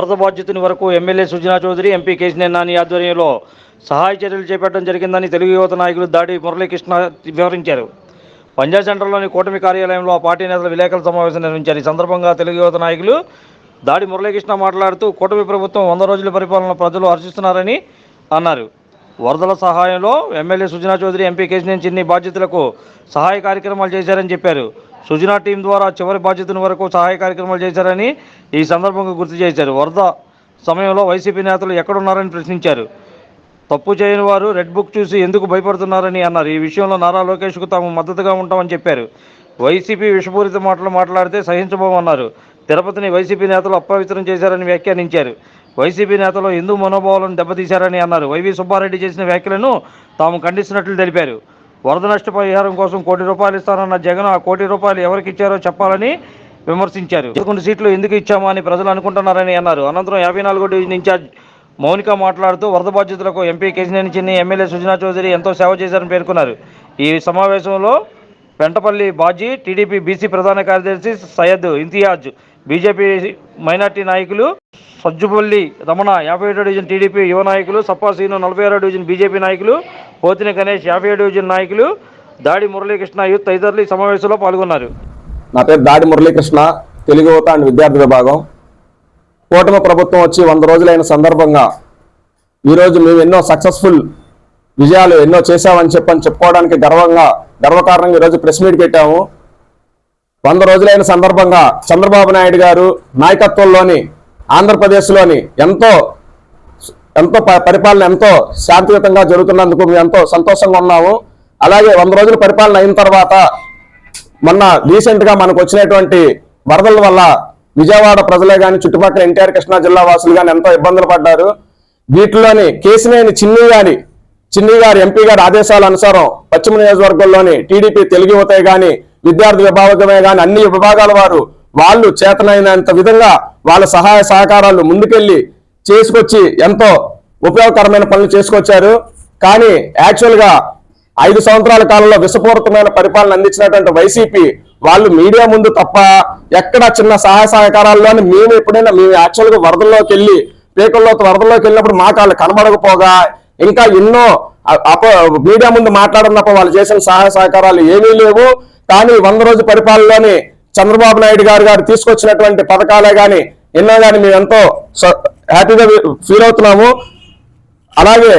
వరద బాధ్యతని వరకు ఎమ్మెల్యే సుజనా చౌదరి ఎంపీ కేసినేని నాని ఆధ్వర్యంలో సహాయ చర్యలు చేపట్టడం జరిగిందని తెలుగు యువత నాయకులు దాడి మురళీకృష్ణ వివరించారు. పంజాబ్ సెంటర్లోని కూటమి కార్యాలయంలో ఆ పార్టీ నేతల విలేకరుల సమావేశం నిర్వహించారు. ఈ సందర్భంగా తెలుగు యువత నాయకులు దాడి మురళీకృష్ణ మాట్లాడుతూ కూటమి ప్రభుత్వం వంద రోజుల పరిపాలన ప్రజలు హర్షిస్తున్నారని అన్నారు. వరదల సహాయంలో ఎమ్మెల్యే సుజనా చౌదరి ఎంపీ కేశినేని చిన్ని బాధ్యతలకు సహాయ కార్యక్రమాలు చేశారని చెప్పారు. సుజనా టీం ద్వారా చివరి బాధ్యతల వరకు సహాయ కార్యక్రమాలు చేశారని ఈ సందర్భంగా గుర్తు చేశారు. వరద సమయంలో వైసీపీ నేతలు ఎక్కడున్నారని ప్రశ్నించారు. తప్పు చేయని వారు రెడ్ బుక్ చూసి ఎందుకు భయపడుతున్నారని అన్నారు. ఈ విషయంలో నారా లోకేష్కు తాము మద్దతుగా ఉంటామని చెప్పారు. వైసీపీ విషపూరిత మాటలు మాట్లాడితే సహించబోమన్నారు తిరుపతిని వైసీపీ నేతలు అపవిత్రం చేశారని వ్యాఖ్యానించారు. వైసీపీ నేతలు హిందూ మనోభావాలను దెబ్బతీశారని అన్నారు. వైవి సుబ్బారెడ్డి చేసిన వ్యాఖ్యలను తాము ఖండిస్తున్నట్లు తెలిపారు. వరద నష్ట పరిహారం కోసం కోటి రూపాయలు ఇస్తానన్న జగన్ ఆ కోటి రూపాయలు ఎవరికి ఇచ్చారో చెప్పాలని విమర్శించారు. పదకొండు సీట్లు ఎందుకు ఇచ్చామో అని ప్రజలు అనుకుంటున్నారని అన్నారు. అనంతరం యాభై నాలుగో డివిజన్ ఇన్ఛార్జ్ మౌనిక మాట్లాడుతూ వరద బాధ్యతలకు ఎంపీ కేసినేని చిన్ని ఎమ్మెల్యే సుజనా చౌదరి ఎంతో సేవ చేశారని పేర్కొన్నారు. ఈ సమావేశంలో పెంటపల్లి బాజీ టీడీపీ బీసీ ప్రధాన కార్యదర్శి సయ్యద్ ఇంతియాజ్ బీజేపీ మైనార్టీ నాయకులు సజ్జుపల్లి రమణ యాభై ఏడో డివిజన్ టీడీపీ యువ నాయకులు సప్పాసీను నలభై ఆరో డివిజన్ బీజేపీ నాయకులు పోతిన గణేష్ యాభై డివిజన్ నాయకులు. దాడి మురళీకృష్ణ యూత్ తదితరులు ఈ సమావేశంలో పాల్గొన్నారు. నా పేరు దాడి మురళీకృష్ణ తెలుగు యువత అండ్ విద్యార్థి విభాగం. కూటమి ప్రభుత్వం వచ్చి వంద రోజులైన సందర్భంగా ఈరోజు మేము ఎన్నో సక్సెస్ఫుల్ విజయాలు ఎన్నో చేశామని చెప్పని చెప్పుకోవడానికి గర్వంగా గర్వకారణంగా ఈరోజు ప్రెస్ మీట్ పెట్టాము. వంద రోజులైన సందర్భంగా చంద్రబాబు నాయుడు గారు నాయకత్వంలోని ఆంధ్రప్రదేశ్లోని ఎంతో ఎంతో ప- పరిపాలన ఎంతో శాంతియుతంగా జరుగుతున్నందుకు మేము ఎంతో సంతోషంగా ఉన్నాము. అలాగే వంద రోజుల పరిపాలన అయిన తర్వాత మొన్న రీసెంట్గా మనకు వచ్చినటువంటి వరదల వల్ల విజయవాడ ప్రజలే కానీ చుట్టుపక్కల ఎన్టీఆర్ కృష్ణా జిల్లా వాసులు కానీ ఎంతో ఇబ్బందులు పడ్డారు. వీటిలోని కేసినేని చిన్ని గారి చిన్ని గారి ఎంపీ గారి ఆదేశాల అనుసారం పశ్చిమ నియోజకవర్గంలోని టీడీపీ తెలుగు యువతే కానీ విద్యార్థి విభాగమే కానీ అన్ని విభాగాల వారు వాళ్ళు చేతనైనంత విధంగా వాళ్ళ సహాయ సహకారాలు ముందుకెళ్ళి చేసుకొచ్చి ఎంతో ఉపయోగకరమైన పనులు చేసుకొచ్చారు. కానీ యాక్చువల్గా ఐదు సంవత్సరాల కాలంలో విషపూరితమైన పరిపాలన అందించినటువంటి వైసీపీ వాళ్ళు మీడియా ముందు తప్ప ఎక్కడ చిన్న సహాయ సహకారాల్లోని మేము ఎప్పుడైనా మేము యాక్చువల్గా వరదల్లోకి వెళ్ళి పీకల్లో వరదల్లోకి వెళ్ళినప్పుడు మాకు వాళ్ళు కనబడకపోగా ఇంకా ఎన్నో మీడియా ముందు మాట్లాడడం తప్ప వాళ్ళు చేసిన సహాయ సహకారాలు ఏమీ లేవు. కానీ వంద రోజు పరిపాలనలోని చంద్రబాబు నాయుడు గారు గారు తీసుకొచ్చినటువంటి పథకాలే కానీ ఎన్నో కానీ మేము ఎంతో స- హ్యాపీగా ఫీల్ అవుతున్నాము. అలాగే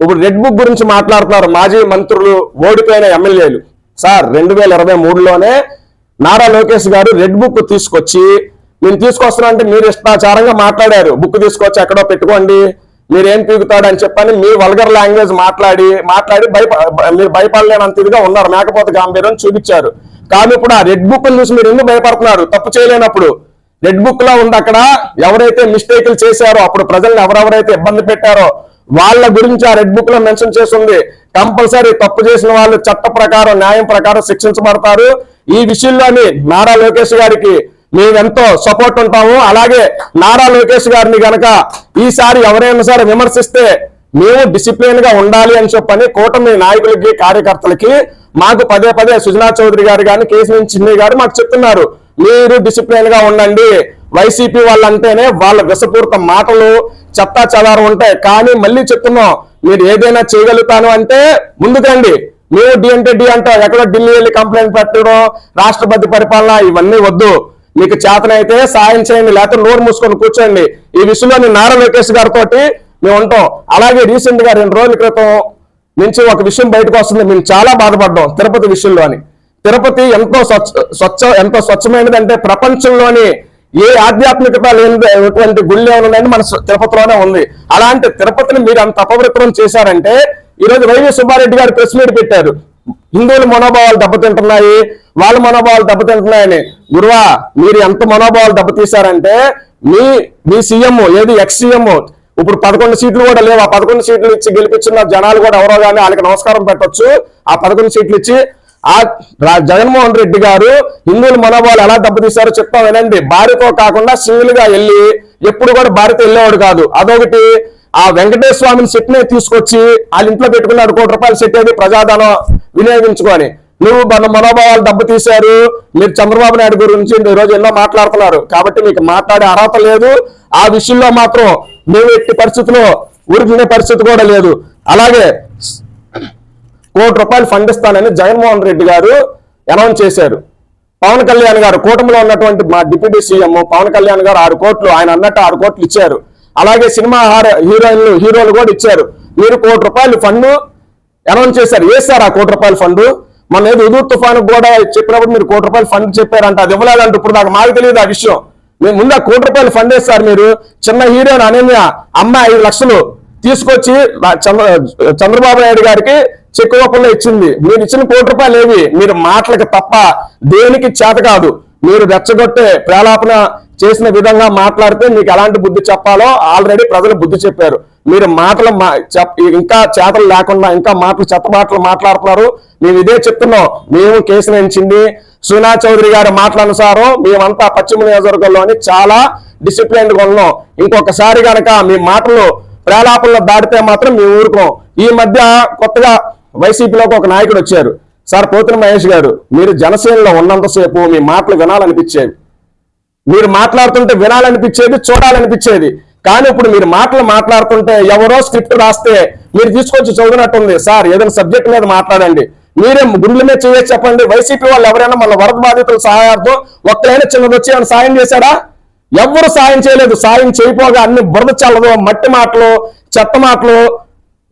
ఇప్పుడు రెడ్ బుక్ గురించి మాట్లాడుతున్నారు మాజీ మంత్రులు ఓడిపోయిన ఎమ్మెల్యేలు. సార్ రెండు వేల ఇరవై మూడులోనే నారా లోకేష్ గారు రెడ్ బుక్ తీసుకొచ్చి నేను తీసుకొస్తున్నా అంటే మీరు ఇష్టాచారంగా మాట్లాడారు. బుక్ తీసుకొచ్చి ఎక్కడో పెట్టుకోండి. మీరేం పీకుతాడు అని చెప్పని మీ వల్గర్ లాంగ్వేజ్ మాట్లాడి మాట్లాడి భయప మీరు భయపడలేనంత ఇదిగా ఉన్నారు. మేకపోతే గాంభీర్యం చూపించారు. కానీ ఇప్పుడు ఆ రెడ్ బుక్ చూసి మీరు ఎందుకు భయపడుతున్నారు? తప్పు చేయలేనప్పుడు రెడ్ బుక్లో ఉంది అక్కడ. ఎవరైతే మిస్టేక్లు చేశారో అప్పుడు ప్రజల్ని ఎవరెవరైతే ఇబ్బంది పెట్టారో వాళ్ళ గురించి ఆ రెడ్ బుక్లో మెన్షన్ చేసి ఉంది కంపల్సరీ తప్పు చేసిన వాళ్ళు చట్ట ప్రకారం న్యాయం ప్రకారం శిక్షించబడతారు. ఈ విషయంలోని నారా లోకేష్ గారికి మేమెంతో సపోర్ట్ ఉంటాము. అలాగే నారా లోకేష్ గారిని గనక ఈసారి ఎవరైనా సరే విమర్శిస్తే మేము డిసిప్లిన్గా ఉండాలి అని చెప్పని కూటమి నాయకులకి కార్యకర్తలకి మాకు పదే పదే సుజనా చౌదరి గారు కానీ కేసీఎన్ చిన్ని గారు మాకు చెప్తున్నారు. మీరు డిసిప్లైన్గా ఉండండి. వైసీపీ వాళ్ళంటేనే వాళ్ళ విషపూరిత మాటలు చెత్తా చెదారు ఉంటాయి. కానీ మళ్ళీ చెప్తున్నాం మీరు ఏదైనా చేయగలుగుతాను అంటే ముందుకండి మేము డి అంటే డి అంటాం. ఎక్కడో ఢిల్లీ వెళ్ళి కంప్లైంట్ పెట్టడం రాష్ట్రపతి పరిపాలన ఇవన్నీ వద్దు. మీకు చేతనైతే సాయం చేయండి లేకపోతే నోరు మూసుకొని కూర్చోండి. ఈ విషయంలో నేను నారా లోకేష్ గారితో మేము ఉంటాం. అలాగే రీసెంట్గా రెండు రోజుల క్రితం నుంచి ఒక విషయం బయటకు వస్తుంది. మేము చాలా బాధపడ్డాం తిరుపతి విషయంలోని. తిరుపతి ఎంతో స్వచ్ఛ స్వచ్ఛ ఎంతో స్వచ్ఛమైనది అంటే ప్రపంచంలోని ఏ ఆధ్యాత్మికత లేనిటువంటి గుళ్ళు ఏమైనా మన తిరుపతిలోనే ఉంది. అలాంటి తిరుపతిని మీరు అంత అపవిత్రం చేశారంటే ఈ రోజు వైవి సుబ్బారెడ్డి గారు ప్రెస్ మీట్ పెట్టారు. హిందువుల మనోభావాలు దెబ్బతింటున్నాయి వాళ్ళ మనోభావాలు దెబ్బతింటున్నాయని. గురువా మీరు ఎంత మనోభావాలు దెబ్బతీశారంటే మీ మీ సీఎం ఏది ఎక్స్ సీఎం ఇప్పుడు పదకొండు సీట్లు కూడా లేవు. ఆ పదకొండు సీట్లు ఇచ్చి గెలిపించిన జనాలు కూడా ఎవరో కానీ వాళ్ళకి నమస్కారం పెట్టొచ్చు. ఆ పదకొండు సీట్లు ఇచ్చి ఆ జగన్మోహన్ రెడ్డి గారు హిందువుల మనోభావాలు ఎలా దెబ్బతీశారో చెప్తాం వినండి. భార్యతో కాకుండా సింగిల్గా వెళ్ళి ఎప్పుడు కూడా భార్యతో వెళ్ళేవాడు కాదు. అదొకటి. ఆ వెంకటేశ్వర స్వామిని సెట్నే తీసుకొచ్చి వాళ్ళ ఇంట్లో పెట్టుకున్నాడు కోటి రూపాయలు సెట్ అది ప్రజాధనం వినియోగించుకొని. నువ్వు మన మనోభావాలు దెబ్బ తీశారు మీరు చంద్రబాబు నాయుడు గురించి ఈరోజు రోజు ఎన్నో మాట్లాడుతున్నారు. కాబట్టి మీకు మాట్లాడే అర్హత లేదు. ఆ విషయంలో మాత్రం నువ్వు ఎట్టి పరిస్థితిలో ఊరుకునే పరిస్థితి కూడా లేదు. అలాగే కోటి రూపాయలు ఫండ్ ఇస్తానని జగన్మోహన్ రెడ్డి గారు అనౌన్స్ చేశారు. పవన్ కళ్యాణ్ గారు కూటమిలో ఉన్నటువంటి మా డిప్యూటీ సీఎం పవన్ కళ్యాణ్ గారు ఆరు కోట్లు ఆయన అన్నట్టు ఆరు కోట్లు ఇచ్చారు. అలాగే సినిమా హార- హీరోయిన్లు హీరోలు కూడా ఇచ్చారు. మీరు కోటి రూపాయలు ఫండ్ అనౌన్స్ చేశారు. వేస్తారు ఆ కోటి రూపాయల ఫండ్ మన ఏదో ఉదూర్ తుఫాను కూడా చెప్పినప్పుడు మీరు కోటి రూపాయలు ఫండ్ చెప్పారంట. అది ఇవ్వలేదంటే. ఇప్పుడు నాకు మాకు తెలియదు ఆ విషయం. మేము ముందు ఆ కోటి రూపాయలు ఫండ్ వేస్తారు మీరు? చిన్న హీరోయిన్ అనన్య అమ్మాయి ఐదు లక్షలు తీసుకొచ్చి చంద్ర చంద్రబాబు నాయుడు గారికి చెక్ రూపంలో ఇచ్చింది. మీరు ఇచ్చిన కోటి రూపాయలు ఏవి? మీరు మాటలకు తప్ప దేనికి చేత కాదు. మీరు రెచ్చగొట్టే ప్రేలాపన చేసిన విధంగా మాట్లాడితే మీకు ఎలాంటి బుద్ధి చెప్పాలో ఆల్రెడీ ప్రజలు బుద్ధి చెప్పారు. మీరు మాటలు మా- ఇంకా చేతలు లేకుండా ఇంకా మాటలు చెత్త మాటలు మాట్లాడుతున్నారు. మేము ఇదే చెప్తున్నాం. మేము కేసు నెంచింది సునా చౌదరి గారి మాటలనుసారం మేమంతా పశ్చిమ నియోజకవర్గంలోని చాలా డిసిప్లైన్గా ఉన్నాం. ఇంకొకసారి గనక మీ మాటలు ప్రేలాపనలో దాటితే మాత్రం మేము ఊరుకోం. ఈ మధ్య కొత్తగా వైసీపీలోకి ఒక నాయకుడు వచ్చారు. సార్ పోతున్న మహేష్ గారు మీరు జనసేనలో ఉన్నంతసేపు మీ మాటలు వినాలనిపించేవి. మీరు మాట్లాడుతుంటే వినాలనిపించేది చూడాలనిపించేది. కానీ ఇప్పుడు మీరు మాటలు మాట్లాడుతుంటే ఎవరో స్క్రిప్ట్ రాస్తే మీరు తీసుకొచ్చి చదివినట్టుంది సార్ ఏదైనా సబ్జెక్ట్ మీద మాట్లాడండి. మీరే గుండెల మీద చేయొచ్చు చెప్పండి. వైసీపీ వాళ్ళు ఎవరైనా మన వరద బాధితుల సహాయార్థం ఒక్కరైనా చిన్నది వచ్చి ఏమైనా సాయం చేశారా ఎవ్వరు సాయం చేయలేదు. సాయం చేయపోగా అన్ని బురద చల్లదు మట్టి మాటలు చెత్త మాటలు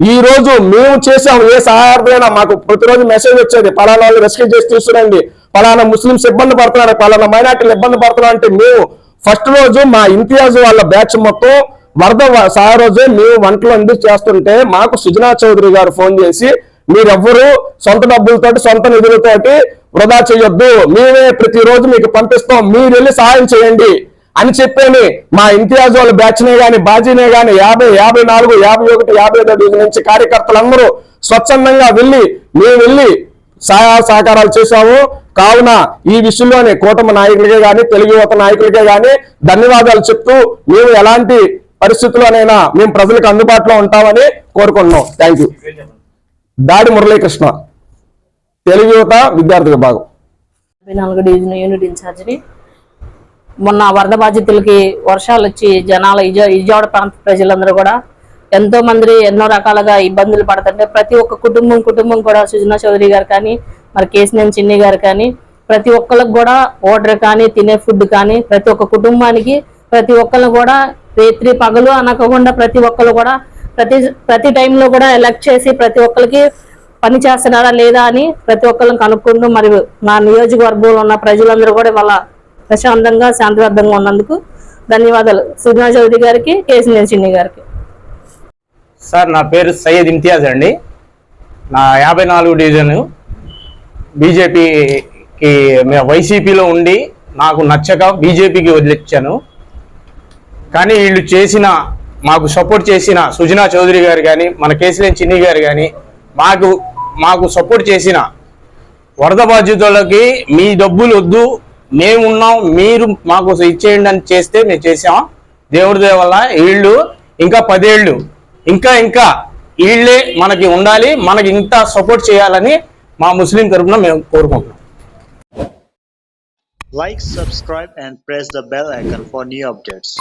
ఈ రోజు మేము చేసాం ఏ సహాయార్థమైనా మాకు ప్రతిరోజు మెసేజ్ వచ్చేది పలానా వాళ్ళు రెస్క్యూ చేసి తీసుకురండి పలానా ముస్లింస్ ఇబ్బంది పడుతున్నారు పలానా మైనార్టీలు ఇబ్బంది పడుతున్నారు అంటే మేము ఫస్ట్ రోజు మా ఇంతియాజ్ వాళ్ళ బ్యాచ్ మొత్తం వరద సహాయ రోజు రోజే మేము వంటలు అంది చేస్తుంటే మాకు సుజనా చౌదరి గారు ఫోన్ చేసి మీరెవ్వరూ సొంత డబ్బులతోటి సొంత నిధులతోటి వృధా చేయొద్దు మేమే ప్రతిరోజు మీకు పంపిస్తాం మీరు వెళ్ళి సహాయం చేయండి. అని చెప్పేని మా ఇంతియాజ్ వాళ్ళ బ్యాచ్నే గాని బాజీనే గాని యాభై యాభై నాలుగు యాభై ఒకటి యాభై ఐదు నుంచి కార్యకర్తలందరూ స్వచ్ఛందంగా వెళ్ళి మేము వెళ్ళి సహాయ సహకారాలు చేశాము. కావున ఈ విషయంలోనే కూటమి నాయకులకే గాని తెలుగు యువత నాయకులకే గాని ధన్యవాదాలు చెప్తూ మేము ఎలాంటి పరిస్థితుల్లోనైనా మేము ప్రజలకు అందుబాటులో ఉంటామని కోరుకుంటున్నాం. థ్యాంక్ యూ దాడి మురళీకృష్ణ తెలుగు యువత విద్యార్థి విభాగం. నాలుగు డివిజన్ యూనిట్ ఇన్ఛార్జిని మొన్న వరద బాధితులకి వర్షాలు వచ్చి జనాల ఇజా ఇజాడ ప్రాంత ప్రజలందరూ కూడా ఎంతో మంది ఎన్నో రకాలుగా ఇబ్బందులు పడుతుంటే ప్రతి ఒక్క కుటుంబం కుటుంబం కూడా సుజనా చౌదరి గారు కానీ మరి కేసినేని చిన్ని గారు కానీ ప్రతి ఒక్కరికి కూడా ఓటర్ కానీ తినే ఫుడ్ కానీ ప్రతి ఒక్క కుటుంబానికి ప్రతి ఒక్కరు కూడా రేత్రి పగలు అనకుండా ప్రతి ఒక్కరు కూడా ప్రతి ప్రతి టైంలో కూడా ఎలక్ట్ చేసి ప్రతి ఒక్కరికి పని చేస్తున్నారా లేదా అని ప్రతి ఒక్కరిని కనుక్కుంటూ మరియు నా నియోజకవర్గంలో ఉన్న ప్రజలందరూ కూడా వాళ్ళ ప్రశాంతంగా శాంతిబద్ధంగా ఉన్నందుకు ధన్యవాదాలు. సుజనా చౌదరి గారికి కేసీఆర్ చిన్ని గారికి. సార్ నా పేరు సయ్యద్ ఇంతియాజ్ అండి. నా యాభై నాలుగు డివిజన్ బీజేపీకి వైసీపీలో ఉండి నాకు నచ్చక బీజేపీకి వదిలిచ్చాను. కానీ వీళ్ళు చేసిన మాకు సపోర్ట్ చేసిన సుజనా చౌదరి గారు కానీ మన కేసీలేని చిన్ని గారు కానీ మాకు మాకు సపోర్ట్ చేసిన వరద బాధ్యతలకి మీ డబ్బులు వద్దు మేమున్నాం మీరు మాకు ఇచ్చేయండి అని చేస్తే మేము చేసాం. దేవుడి దయ వల్ల వీళ్ళు ఇంకా పదేళ్ళు ఇంకా ఇంకా వీళ్ళే మనకి ఉండాలి మనకి ఇంకా సపోర్ట్ చేయాలని మా ముస్లిం తరఫున మేము కోరుకుంటున్నాం. Like subscribe and press the bell icon for new updates